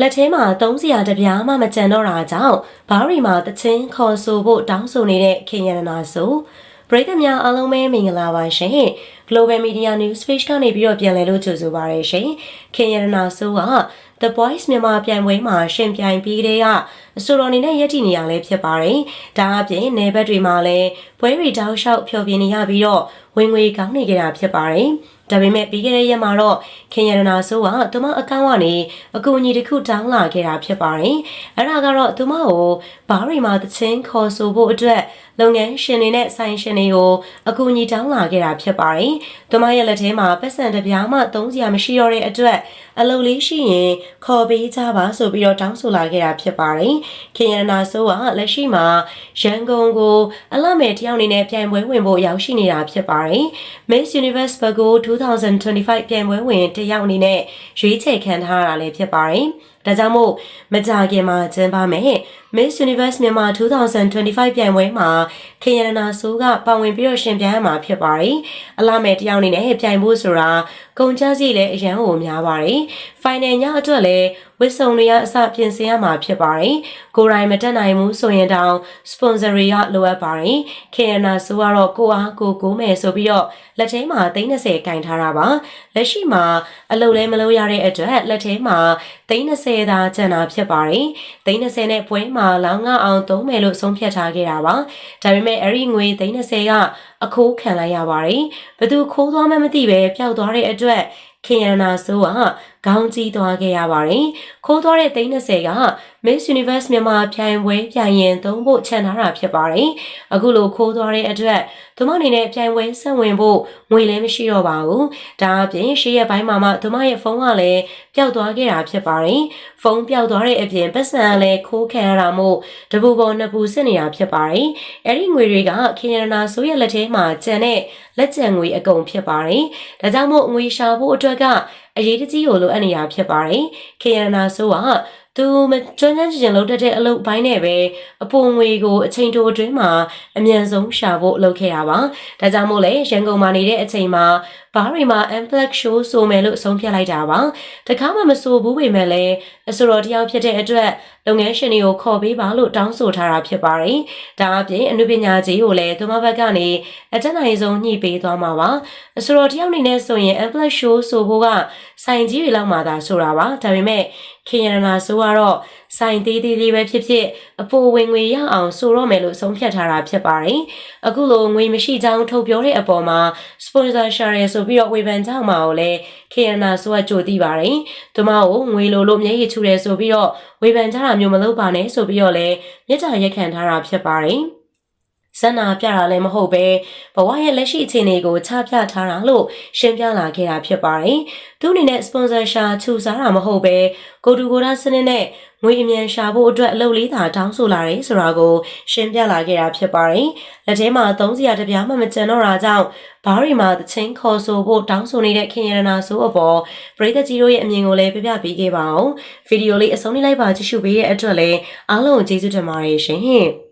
လက်ထဲမှာသုံးစရာတစ်ပြားမှမကြံတော့တာကြောင့်ဘားရီမှာတချင်းခေါ်ဆိုဖို့တောင်းဆိုနေတဲ့ခင်ရနာဆိုပရိသတ်များအားလုံးပဲမင်္ဂလာပါရှင် Global Media News Page ကနေပြီးတော့ပြန်လည်လို့ကြိုဆိုပါရရှင်ခင်ရနာဆိုက The Voice မြန်မာပြိုင်ပွဲမှာရှင်ပြိုင်ပြီးတဲ့ကအဆိုတော်အနေနဲ့ရည်တည်နေရလဲဖြစ်ပါတယ်ဒါအပြင်နေဘက်တွေမှာလည်းပွဲတွေတောက်လျှောက်ဖျော်ပြနေရပြီးတော့ဝင်ငွေကောင်းနေကြတာဖြစ်ပါတယ် ဒါပေမဲ့ပြီးခဲ့တဲ့ရက်မှာတော့ခင်ရတနာဆိုးကသူမအကောင့်ကနေအကူအညီတစ်ခုတောင်းလာခဲ့တာဖြစ်ပါတယ်။အဲ့ဒါကတော့သူမကိုဘားရီမှာတချင်းခေါ်ဆိုဖို့အတွက် လုပ်ငန်းရှင်တွေနဲ့ဆိုင်ရှင်တွေကိုအကူအညီတောင်းလာခဲ့တာဖြစ်ပါတယ်။သူမရဲ့လက်ထဲမှာပတ်စံတစ်ပြားမှသုံးစရာမရှိတော့တဲ့အတွက်အလုပ်လေးရှိရင်ခေါ်ပေးကြပါဆိုပြီးတော့တောင်းဆိုလာခဲ့တာဖြစ်ပါတယ်။ခင်ရတနာဆိုးကလက်ရှိမှာရန်ကုန်ကိုအလမဲ့တယောက်အနေနဲ့ပြိုင်ပွဲဝင်ဖို့ရောက်ရှိနေတာဖြစ်ပါတယ်။ Miss Universe Virgo 2025ပြိုင်ပွဲဝင်တယောက်အနေနဲ့ရွေးချယ်ခံထားရတာလည်းဖြစ်ပါတယ်။ ဒါကြောင့်မို့မကြခင်မှာကျင်းပမယ် Miss Universe မြန်မာ2025ပြိုင်ပွဲမှာခင်ရနာဆိုးကပါဝင်ပြီးတော့ရှင်ပြိုင်ရမှာဖြစ်ပါတယ်။အလားမဲ့တယောက်အနေနဲ့ပြိုင်ဖို့ဆိုတာကုန်ကျစရိတ်လည်းအရန်ကိုများပါတယ်။ Final ညအတွက်လည်းဝစ်စုံတွေကအစပြင်ဆင်ရမှာဖြစ်ပါတယ်။ကိုယ်တိုင်မတက်နိုင်ဘူးဆိုရင်တောင် sponsor တွေကလိုအပ်ပါတယ်။ခင်ရနာဆိုးကတော့ကိုအားကိုကိုမယ်ဆိုပြီးတော့လက်ထဲမှာ30ကင်ထားတာပါ။လက်ရှိမှာအလုပ်လည်းမလုပ်ရတဲ့အတွက်လက်ထဲမှာ30သာကျန်တာဖြစ်ပါတယ်။30နဲ့ပွဲမှာလောင်းငါအောင်သုံးမယ်လို့ဆုံးဖြတ်ထားခဲ့တာပါ။ဒါပေမဲ့အဲ့ဒီငွေ30ကအခိုးခံလိုက်ရပါတယ်။ဘသူခိုးသွားမှမသိပဲပျောက်သွားတဲ့အတွက် ခင်ရနာဆိုးကခေါင်းကြီးသွားခဲ့ရပါတယ်။ခိုးသွားတဲ့30က Miss Universe မြန်မာပြိုင်ပွဲပြိုင်ရင်သုံးဖို့ချန်ထားတာဖြစ်ပါတယ်။အခုလိုခိုးသွားတဲ့အတွက်သူမအနေနဲ့ပြိုင်ပွဲဆက်ဝင်ဖို့ငွေလည်းမရှိတော့ပါဘူး။ဒါအပြင်ရှေ့ရက်ပိုင်းမှာမှသူမရဲ့ဖုန်းကလည်းပျောက်သွားခဲ့တာဖြစ်ပါတယ်။ဖုန်းပျောက်သွားတဲ့အပြင်ပတ်စံကလည်းခိုးခံရတာမို့တပူပေါ်နှစ်ပူစစ်နေတာဖြစ်ပါတယ်။အဲဒီငွေတွေကခင်ရနာဆိုးရဲ့လက်ထဲမှာကျန်တဲ့လက်ကျန်ငွေအကုန်ဖြစ်ပါတယ်။ဒါကြောင့်မို့ငွေရှာဖို့အတွက်ကအရေးတကြီးကိုလိုအပ်နေတာဖြစ်ပါတယ်။ခေရနာဆိုးက သူမကျွမ်းကျင်ကျင်လုပ်တတ်တဲ့အလုပ်ပိုင်းနဲ့ပဲအပေါ်ငွေကိုအချိန်တိုအတွင်းမှာအမြန်ဆုံးရှာဖို့လုပ်ခဲ့တာပါ။ဒါကြောင့်မို့လဲရန်ကုန်မှာနေတဲ့အချိန်မှာဘာရီမှာ Unplugged Show ဆိုမယ်လို့ဆုံးဖြတ်လိုက်တာပါ။တခါမှမဆိုဘူးပေမဲ့လည်းအဆိုတော်တယောက်ဖြစ်တဲ့အတွက်လုပ်ငန်းရှင်တွေကိုခေါ်ပေးပါလို့တောင်းဆိုထားတာဖြစ်ပါတယ်။ဒါအပြင်အနုပညာကြီးကိုလည်းသူမဘက်ကနေအတက်နိုင်ဆုံးညှိပေးသွားမှာပါ။အဆိုတော်တယောက်အနေနဲ့ဆိုရင် Unplugged Show ဆိုဖို့က ဆိုင်ကြီးတွေလောက်မှသာဆိုတာပါ။ဒါပေမဲ့ခင်ရနာဆိုကတော့ဆိုင်သေးသေးလေးပဲဖြစ်ဖြစ်အပေါ်ဝင်ငွေရအောင်ဆိုတော့မယ်လို့ဆုံးဖြတ်ထားတာဖြစ်ပါတယ်။အခုလိုငွေမရှိကြောင်းထုတ်ပြောတဲ့အပေါ်မှာ sponsor share ဆိုပြီးတော့ဝေဖန်ကြမှာကိုလည်းခေရနာဆိုကကြိုသိပါတယ်။သူမကိုငွေလိုလို့မျက်ရည်ချူတယ်ဆိုပြီးတော့ဝေဖန်ကြတာမျိုးမလုပ်ပါနဲ့ဆိုပြီးတော့လည်းမြစ်တာရက်ခံထားတာဖြစ်ပါတယ်။ ဇန္နာပြတာလည်းမဟုတ်ပဲဘဝရဲ့လက်ရှိအခြေအနေကိုချပြထားတာလို့ရှင်းပြလာခဲ့တာဖြစ်ပါတယ်။သူအနေနဲ့ sponsor ရှာချူစားတာမဟုတ်ပဲကိုတူကိုဒါစနစ်နဲ့ငွေအမြန်ရှာဖို့အတွက်အလုပ်လေးသာတောင်းဆိုလာတယ်ဆိုတာကိုရှင်းပြလာခဲ့တာဖြစ်ပါတယ်။လက်ထဲမှာသုံးစရာတစ်ပြားမှမကျန်တော့တာကြောင့်ဘားရီမှာသချင်းခေါ်ဆိုဖို့တောင်းဆိုနေတဲ့ခင်ရနာဆိုအပေါ်ပရိသတ်ကြီးတို့ရဲ့အမြင်ကိုလည်းပြပြပေးခဲ့ပါအောင်။ဗီဒီယိုလေးအဆုံးလေးလိုက်ပါကြည့်ရှုပေးတဲ့အတွက်လည်းအားလုံးကျေးဇူးတင်ပါတယ်ရှင်။